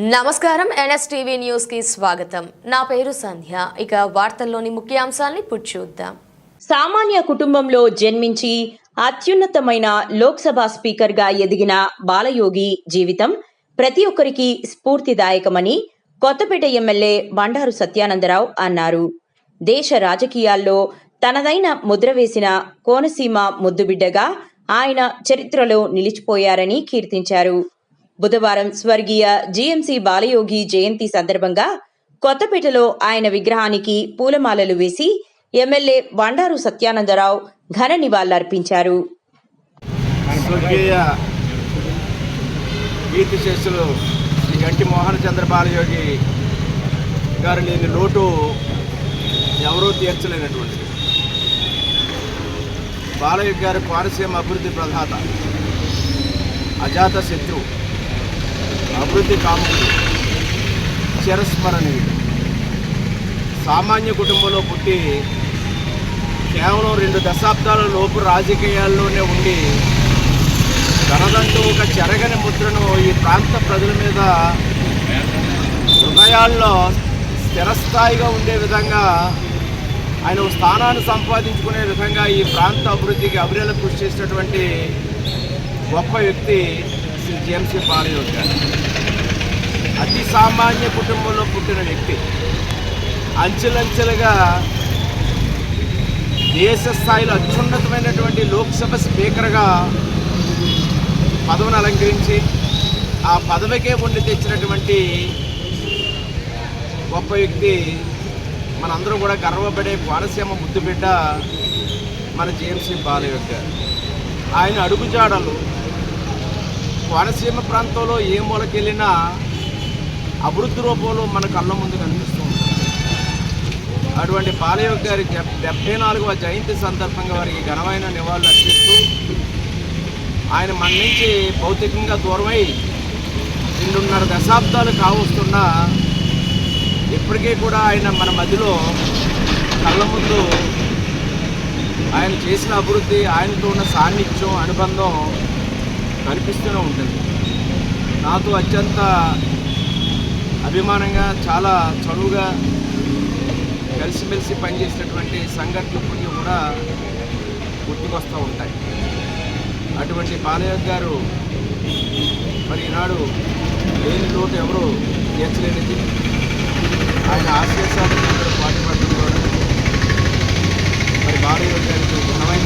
నమస్కారం. ఎన్ఎస్టీవీ న్యూస్కి స్వాగతం. నా పేరు సంధ్య. ఇక వార్తల్లోని ముఖ్యాంశాల్ని చూద్దాం. సామాన్య కుటుంబంలో జన్మించి అత్యున్నతమైన లోక్సభ స్పీకర్గా ఎదిగిన బాలయోగి జీవితం ప్రతి ఒక్కరికి స్ఫూర్తిదాయకమని కొత్తపేట ఎమ్మెల్యే బండారు సత్యానందరావు అన్నారు. దేశ రాజకీయాల్లో తనదైన ముద్ర వేసిన కోనసీమ ముద్దుబిడ్డగా ఆయన చరిత్రలో నిలిచిపోయారని కీర్తించారు. బుధవారం స్వర్గీయ జీఎంసీ బాలయోగి జయంతి సందర్భంగా కొత్తపేటలో ఆయన విగ్రహానికి పూలమాలలు వేసి ఎమ్మెల్యే బండారు సత్యానందరావు ఘన నివాళులర్పించారు. కీర్తి శిష్యులు శ్రీ గంటి మోహన చంద్ర బాలయోగి గారు లేని లోటు ఎవరూ తీర్చలేనటువంటిది బాలయోగి గారు కోనసీమ అభివృద్ధి ప్రధాత అజాత శత్రువు. అభివృద్ధి కాముకుడు చిరస్మరణీయుడు. సామాన్య కుటుంబంలో పుట్టి కేవలం రెండు దశాబ్దాల లోపు రాజకీయాల్లోనే ఉండి తనదంటూ ఒక చెరగని ముద్రను ఈ ప్రాంత ప్రజల మీద హృదయాల్లో స్థిరస్థాయిగా ఉండే విధంగా ఆయన స్థానాన్ని సంపాదించుకునే విధంగా ఈ ప్రాంత అభివృద్ధికి అభివృద్ధి కృషి చేసినటువంటి గొప్ప వ్యక్తి శ్రీ జేమ్సీ బాలయోగి అతి సామాన్య కుటుంబంలో పుట్టిన వ్యక్తి. అంచెలంచెలుగా దేశ స్థాయిలో అత్యున్నతమైనటువంటి లోక్సభ స్పీకర్గా పదవిని అలంకరించి ఆ పదవికే ఉండి తెచ్చినటువంటి గొప్ప వ్యక్తి మనందరూ కూడా గర్వపడే కోనసీమ ముద్దుబిడ్డ మన జేఎంసీ బాలయ్య గారు ఆయన అడుగుజాడలు కోనసీమ ప్రాంతంలో ఏ మూలకెళ్ళినా అభివృద్ధి రూపంలో మన కళ్ళ ముందు కనిపిస్తూ ఉంటుంది అటువంటి బాలయ్య గారి డెబ్బై నాలుగవ జయంతి సందర్భంగా వారికి ఘనమైన నివాళులు అర్పిస్తూ ఆయన మన నుంచి భౌతికంగా దూరమై రెండున్నర దశాబ్దాలు కావస్తున్నా ఇప్పటికీ కూడా ఆయన మన మధ్యలో కళ్ళ ముందు ఆయన చేసిన అభివృద్ధి ఆయనతో ఉన్న సాన్నిధ్యం అనుబంధం కనిపిస్తూనే ఉంటుంది. నాతో అత్యంత అభిమానంగా చాలా చనువుగా కలిసిమెలిసి పనిచేసినటువంటి సంఘటనలు ఇప్పటికీ కూడా గుర్తుకొస్తూ ఉంటాయి. అటువంటి బాలయ్య గారు మరి ఈనాడు లేని లోటు ఎవరు తీర్చలేనిది. ఆయన ఆశీస్సాలు పాటు పాటుపడడం కూడా మరి బాలయ్య గారికి ఘనమైన